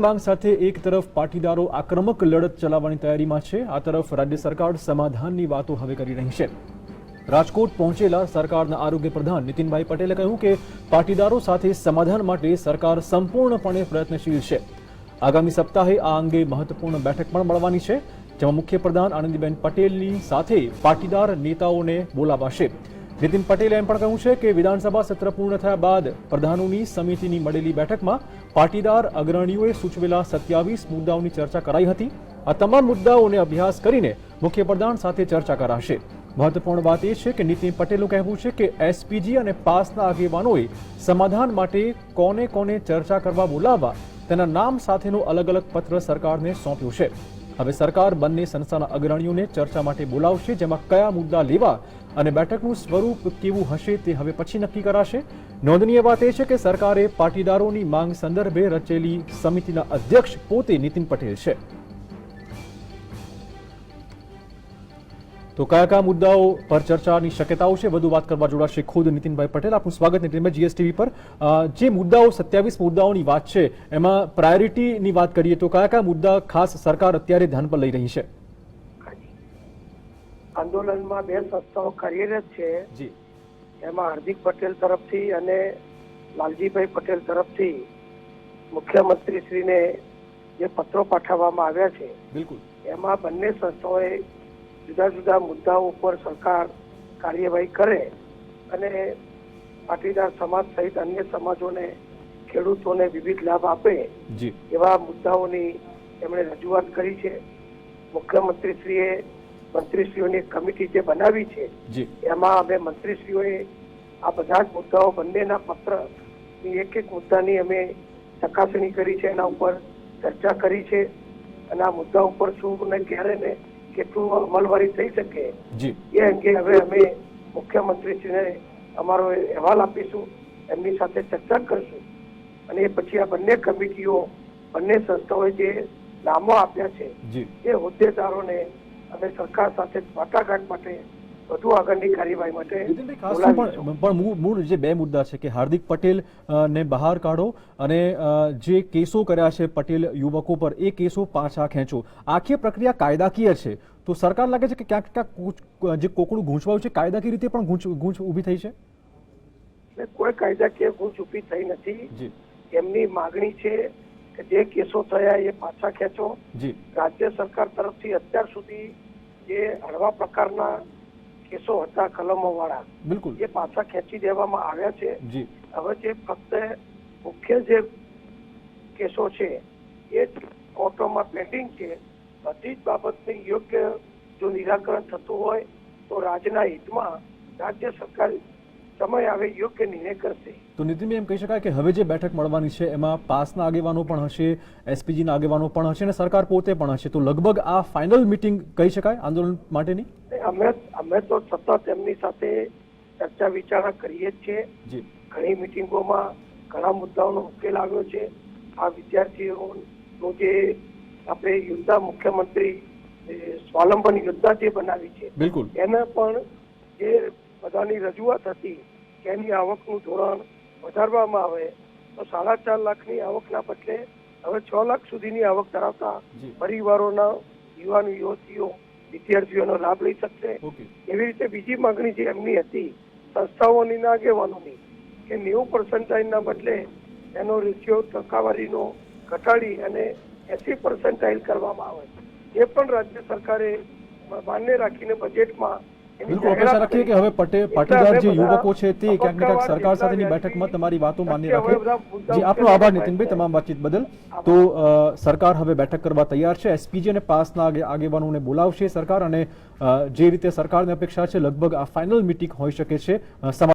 માંગ સાથે એક તરફ પાટીદારો આક્રમક લડત ચલાવવાની તૈયારીમાં છે, આ તરફ રાજ્ય સરકાર સમાધાનની વાતો હવે કરી રહી છે. રાજકોટ પહોંચેલા સરકારના આરોગ્ય પ્રધાન નીતિનભાઈ પટેલે કહ્યું કે પાટીદારો સાથે સમાધાન માટે સરકાર સંપૂર્ણપણે પ્રયત્નશીલ છે. આગામી સપ્તાહે આ અંગે મહત્વપૂર્ણ બેઠક પણ મળવાની છે, જેમાં મુખ્ય પ્રધાન આનંદીબેન પટેલની સાથે પાટીદાર નેતાઓને બોલાવાશે. નીતિન પટેલે એમ પણ કહ્યું છે કે વિધાનસભા સત્ર પૂર્ણ થયા બાદ પ્રધાનોની સમિતિની મળેલી બેઠકમાં પાટીદાર અગ્રણીઓએ સૂચવેલા સત્યાવીસ મુદ્દાઓની ચર્ચા કરાઈ હતી. આ તમામ મુદ્દાઓને અભ્યાસ કરીને મુખ્ય પ્રધાન સાથે ચર્ચા કરાશે. મહત્વપૂર્ણ વાત એ છે કે નીતિન પટેલનું કહેવું છે કે એસપીજી અને પાસના આગેવાનોએ સમાધાન માટે કોને કોને ચર્ચા કરવા બોલાવવા તેના નામ સાથેનો અલગ અલગ પત્ર સરકારને સોંપ્યું છે. હવે સરકાર બંને સંસ્થાના અગ્રણીઓને ચર્ચા માટે બોલાવશે, જેમાં કયા મુદ્દા લેવા અને બેઠકનું સ્વરૂપ કેવું હશે તે હવે પછી નક્કી કરાશે. નોંધનીય વાત એ છે કે સરકારે પાટીદારોની માંગ સંદર્ભે રચેલી સમિતિના અધ્યક્ષ પોતે નીતિન પટેલ છે. તો કયા કયા મુદ્દાઓ પર ચર્ચાની શક્યતાઓ છે? વધુ વાત કરવા જોડાશે ખુદ નીતિનભાઈ પટેલ. આપનું સ્વાગત નીતિનભાઈ જીએસટીવી પર. જે મુદ્દાઓ સત્યાવીસ મુદ્દાઓની વાત છે એમાં પ્રાયોરિટીની વાત કરીએ તો કયા કયા મુદ્દા ખાસ સરકાર અત્યારે ધ્યાન પર લઈ રહી છે? આંદોલનમાં બે સંસ્થાઓ કાર્યરત છે. જી. એમાં હાર્દિક પટેલ તરફથી અને લાલજીભાઈ પટેલ તરફથી મુખ્યમંત્રીશ્રીને જે પત્રો પાઠવવામાં આવ્યા છે બિલકુલ. એમાં બંને સંસ્થાઓએ જુદા જુદા મુદ્દાઓ ઉપર સરકાર કાર્યવાહી કરે અને પાટીદાર સમાજ સહિત અન્ય સમાજોને ખેડૂતોને વિવિધ લાભ આપે એવા મુદ્દાઓની એમણે રજૂઆત કરી છે. મુખ્યમંત્રીશ્રીએ મંત્રીશ્રીઓની કમિટી જે બનાવી છે એમાં અમે મંત્રીશ્રીઓએ આ બધા જ મુદ્દાઓ બંનેના પત્રની એક એક મુદ્દાની અમે ચકાસણી કરી છે એના ઉપર ચર્ચા કરી છે અને આ મુદ્દા ઉપર શું ને ક્યારે ને કેટલું અમલવારી થઈ શકે એ અંગે હવે અમે મુખ્યમંત્રીશ્રીને અમારો અહેવાલ આપીશું એમની સાથે ચર્ચા કરશું. અને એ પછી આ બંને કમિટીઓ બંને સંસ્થાઓએ જે નામો આપ્યા છે એ હોદ્દેદારોને અમે સરકાર સાથે વાટાઘાટ માટે વધુ આગળની કાર્યવાહી માટે પણ મૂળ- જે બે મુદ્દા છે કે હાર્દિક પટેલ ને બહાર કાઢો અને જે કેસો કર્યા છે પટેલ યુવકો પર એ કેસો પાછા ખેંચો. આખી પ્રક્રિયા કાયદાકીય છે. તો સરકાર લાગે છે કે ક્યાંક ક્યાંક જે કોકડું ગૂંચવાયું છે કાયદાકીય રીતે પણ ગૂંચ ગૂંચ ઊભી થઈ છે? એટલે કોઈ કાયદાકીય ગૂંચ ઊભી થઈ નથી. જી. એમની માગણી છે કે જે કેસો થયા એ પાછા ખેંચો. જી. રાજ્ય સરકાર તરફથી અત્યાર સુધી જે હળવા પ્રકારના કેસો હતા કલમો વાળા બિલકુલ. એ પાછા ખેંચી દેવામાં આવ્યા છે. જી. હવે જે ફક્ત મુખ્ય જે કેસો છે એ કોર્ટોમાં પેન્ડિંગ છે. બધી જ બાબતને યોગ્ય જો નિરાકરણ થતું હોય તો રાજ્યના હિતમાં રાજ્ય સરકાર સમય આવે યોગ્ય નિર્ણય કરશે. તો નીતિનભાઈ એમ કહી શકાય કે હવે જે બેઠક મળવાની છે એમાં પાસના આગેવાનો પણ હશે એસપીજીના આગેવાનો પણ હશે અને સરકાર પોતે પણ હશે. તો લગભગ આ ફાઇનલ મિટિંગ કહી શકાય આંદોલન માટેની? અમે અમે તો સતત એમની સાથે ચર્ચા વિચારણા કરીએ જ છીએ. જી. ઘણી મિટિંગોમાં ઘણા મુદ્દાઓનો ઉકેલ આવ્યો છે. આ વિદ્યાર્થીઓનું જે આપણે યોદ્ધા મુખ્યમંત્રી સ્વાવલંબન યોદ્ધા જે બનાવી છે બિલકુલ. એને પણ જે બધાની રજૂઆત હતી કે એની આવકનું ધોરણ વધારવામાં આવે તો સાડા ચાર લાખની આવકના બદલે હવે છ લાખ સુધીની આવક ધરાવતા પરિવારોના યુવાન યુવતીઓ વિદ્યાર્થીઓનો લાભ લઈ શકશે. એવી રીતે બીજી માંગણી જે એમની હતી સંસ્થાઓની ના આગેવાનોની કે નેવું પર્સન્ટાઇલના બદલે એનો રેશિયો ટકાવારીનો ઘટાડી અને એસી પર્સન્ટાઇલ કરવામાં આવે. એ પણ રાજ્ય સરકારે માન્ય રાખીને બજેટમાં બિલકુલ અપેક્ષા રાખીએ કે હવે પાટીદાર જે યુવકો છે તે ક્યાંક ને ક્યાંક સરકાર સાથેની બેઠકમાં તમારી વાતો માન્ય રાખે. જી આપનો આભાર નીતિનભાઈ તમામ વાતચીત બદલ. તો સરકાર હવે બેઠક કરવા તૈયાર છે. એસપીજી અને પાસના આગે- આગેવાનોને બોલાવશે સરકાર અને જે રીતે સરકારને અપેક્ષા છે લગભગ આ ફાઇનલ મિટિંગ હોઈ શકે છે.